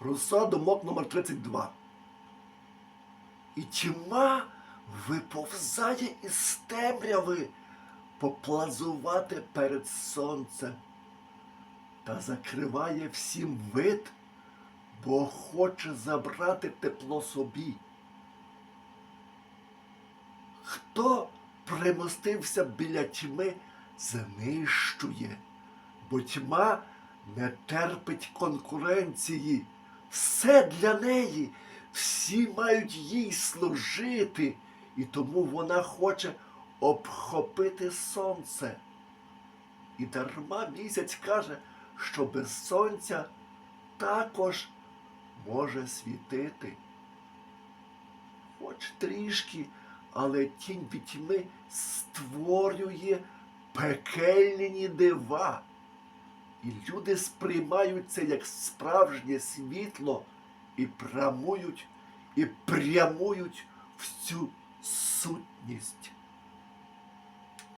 Руссо думок номер 32. І тьма виповзає із темряви поплазувати перед сонцем та закриває всім вид, бо хоче забрати тепло собі. Хто примостився біля тьми, знищує, бо тьма не терпить конкуренції. Все для неї, всі мають їй служити, і тому вона хоче обхопити сонце. І дарма місяць каже, що без сонця також може світити. Хоч трішки, але тінь від тьми створює пекельні дива. І люди сприймають це як справжнє світло і прямують, і прямують в цю сутність.